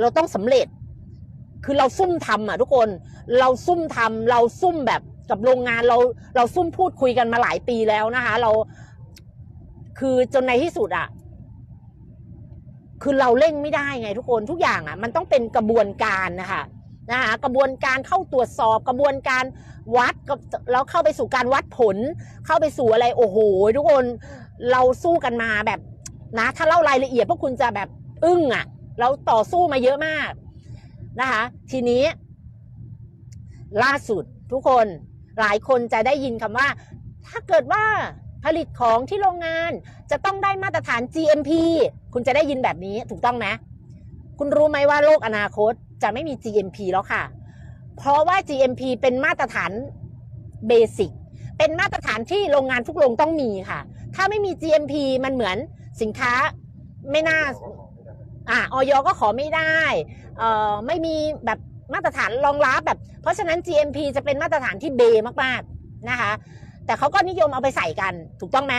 เราต้องสำเร็จ คือเราซุ่มทำอะทุกคน เราซุ่มทำเราซุ่มแบบกับโรงงานเราเราซุ่มพูดคุยกันมาหลายปีแล้วนะคะ เราคือจนในที่สุดอะคือเราเร่งไม่ได้ไงทุกคนทุกอย่างอะ มันต้องเป็นกระบวนการนะคะนะคะกระบวนการเข้าตรวจสอบกระบวนการวัดกับแล้วเข้าไปสู่การวัดผล เข้าไปสู่อะไรโอ้โหทุกคนเราสู้กันมาแบบนะ ถ้าเล่ารายละเอียดพวกคุณจะแบบอึ้งอะ เราต่อสู้มาเยอะมากนะคะ ทีนี้ ล่าสุดทุกคนหลายคนจะได้ยินคำว่า ถ้าเกิดว่าผลิตของที่โรงงานจะต้องได้มาตรฐาน GMP คุณจะได้ยินแบบนี้ถูกต้องไหมคุณรู้ไหมว่าโลกอนาคตจะไม่มี GMP แล้วค่ะ เพราะว่า GMP เป็นมาตรฐานเบสิก เป็นมาตรฐานที่โรงงานทุกโรงต้องมีค่ะ ถ้าไม่มี GMP มันเหมือนสินค้าไม่น่า อะออยก็ขอไม่ได้เอ่อไม่มีแบบมาตรฐานรองรับแบบ เพราะฉะนั้น GMP จะเป็นมาตรฐานที่เบมากๆนะคะ แต่เขาก็นิยมเอาไปใส่กัน ถูกต้องไหม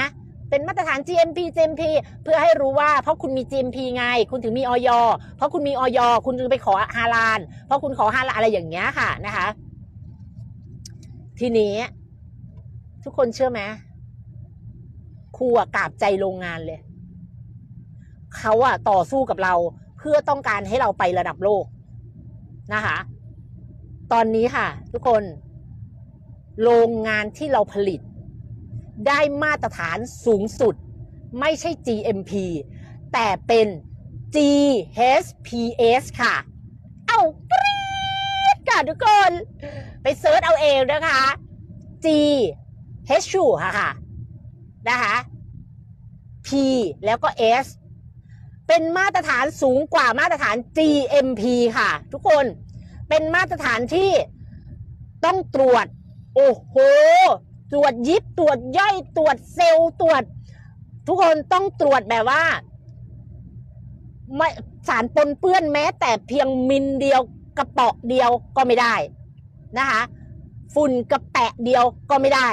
เป็นมาตรฐาน GMP GMP เพื่อให้รู้ว่าเพราะคุณมี GMP ไง คุณถึงมีออยเพราะคุณมีออยคุณจึงไปขอฮาลาน เพราะคุณขอฮาลานอะไรอย่างเงี้ยค่ะนะคะ ทีนี้ ทุกคนเชื่อไหมครูอะกราบใจโรงงานเลย เขาอะต่อสู้กับเราเพื่อต้องการให้เราไประดับโลกนะคะ ตอนนี้ค่ะ ทุกคน โรงงานที่เราผลิต ได้มาตรฐานสูงสุด ไม่ใช่ GMP แต่เป็น GHPS ค่ะ เอากรี๊ดค่ะทุกคน ไปเซิร์ชเอาเองนะคะ G H ค่ะค่ะนะคะ P แล้วก็ S เป็นมาตรฐานสูงกว่ามาตรฐาน GMP ค่ะ ทุกคนเป็นมาตรฐานที่ต้องตรวจ โอ้โห ตรวจยิบตรวจย่อยตรวจเซลล์ตรวจ ทุกคนต้องตรวจแบบว่าไม่สารปนเปื้อนแม้แต่เพียงมิลเดียวกระเปาะเดียวก็ไม่ได้นะคะฝุ่นกระแปะเดียวก็ไม่ได้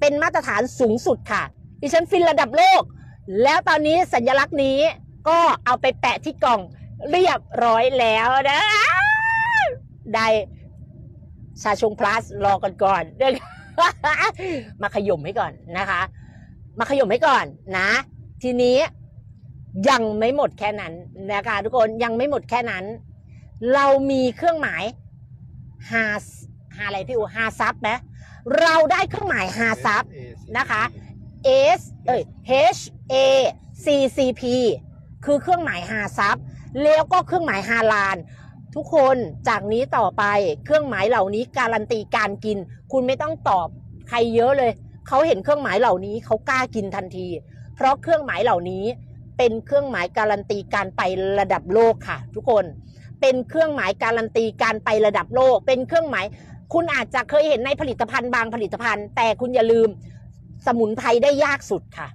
เป็นมาตรฐานสูงสุดค่ะ ดิฉันฟินระดับโลก แล้วตอนนี้สัญลักษณ์นี้ ก็เอาไปแปะที่กล่องเรียบร้อยแล้วนะได้ชาชงพลัสรอกันก่อนเดี๋ยวมาขย่มให้ก่อนนะคะ มาขย่มให้ก่อนนะ ทีนี้ยังไม่หมดแค่นั้นนะคะทุกคนยังไม่หมดแค่นั้น เรามีเครื่องหมายฮาฮาอะไรพี่อูฮาซับไหมเราได้เครื่องหมายฮาซับนะคะ S เอ้ย H A C C P คือเครื่องหมายฮาซับแล้วก็เครื่องหมายฮาลาน ทุกคนจากนี้ต่อไปเครื่องหมายเหล่านี้การันตีการกิน คุณไม่ต้องตอบใครเยอะเลย เขาเห็นเครื่องหมายเหล่านี้เขากล้ากินทันที เพราะเครื่องหมายเหล่านี้เป็นเครื่องหมายการันตีการไประดับโลกค่ะ ทุกคนเป็นเครื่องหมายการันตีการไประดับโลก เป็นเครื่องหมาย คุณอาจจะเคยเห็นในผลิตภัณฑ์บางผลิตภัณฑ์ แต่คุณอย่าลืมสมุนไพรได้ยากสุดค่ะ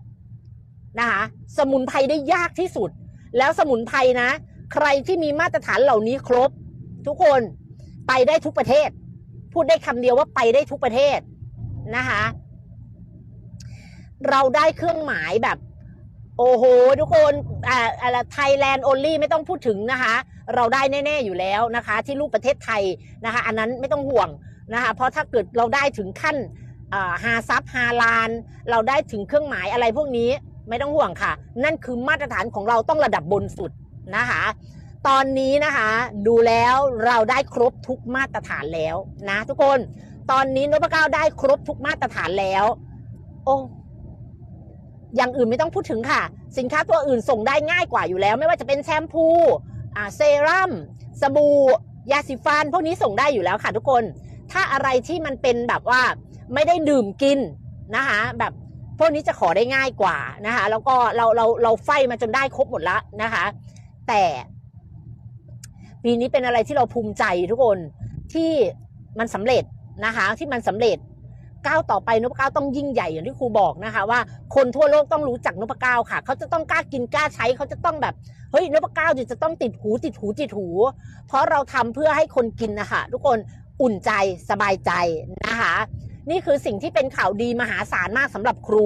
นะคะสมุนไพรได้ยากที่สุด แล้วสมุนไพรนะ ใครที่มีมาตรฐานเหล่านี้ครบ ทุกคนไปได้ทุกประเทศ พูดได้คำเดียวว่าไปได้ทุกประเทศนะคะเราได้เครื่องหมายแบบ โอ้โห ทุกคนอ่าอะไรไทยแลนด์โอลี่ไม่ต้องพูดถึงนะคะ เราได้แน่ ๆ อยู่แล้วนะคะ ที่รูปประเทศไทยนะคะ อันนั้นไม่ต้องห่วงนะคะ เพราะถ้าเกิดเราได้ถึงขั้นฮาซับฮาลาน เราได้ถึงเครื่องหมายอะไรพวกนี้ ไม่ต้องห่วงค่ะ นั่นคือมาตรฐานของเราต้องระดับบนสุดนะคะ ตอนนี้นะคะ ดูแล้วเราได้ครบทุกมาตรฐานแล้วนะ ทุกคน ตอนนี้นพเก้าได้ครบทุกมาตรฐานแล้ว โอ้อย่างอื่นไม่ต้องพูดถึงค่ะ สินค้าตัวอื่นส่งได้ง่ายกว่าอยู่แล้ว ไม่ว่าจะเป็นแชมพูเซรั่มสบู่ยาสีฟันพวกนี้ส่งได้อยู่แล้วค่ะทุกคน ถ้าอะไรที่มันเป็นแบบว่าไม่ได้ดื่มกินนะคะแบบ พวกนี้จะขอได้ง่ายกว่านะคะ แล้วก็เราเราเราไฟมาจนได้ครบหมดล้วนะคะ แต่ปีนี้เป็นอะไรที่เราภูมิใจทุกคนที่มันสำเร็จนะคะ ที่มันสำเร็จก้าวต่อไปนพก้าวต้องยิ่งใหญ่อย่างที่ครูบอกนะคะ ว่าคนทั่วโลกต้องรู้จักนพก้าวค่ะ เขาจะต้องกล้ากินกล้าใช้เขาจะต้องแบบเฮ้ยนพก้าวจะต้องติดหูติดหูติดหู เพราะเราทำเพื่อให้คนกินนะคะทุกคนอุ่นใจสบายใจนะคะ นี่คือสิ่งที่เป็นข่าวดีมหาศาลมากสำหรับครู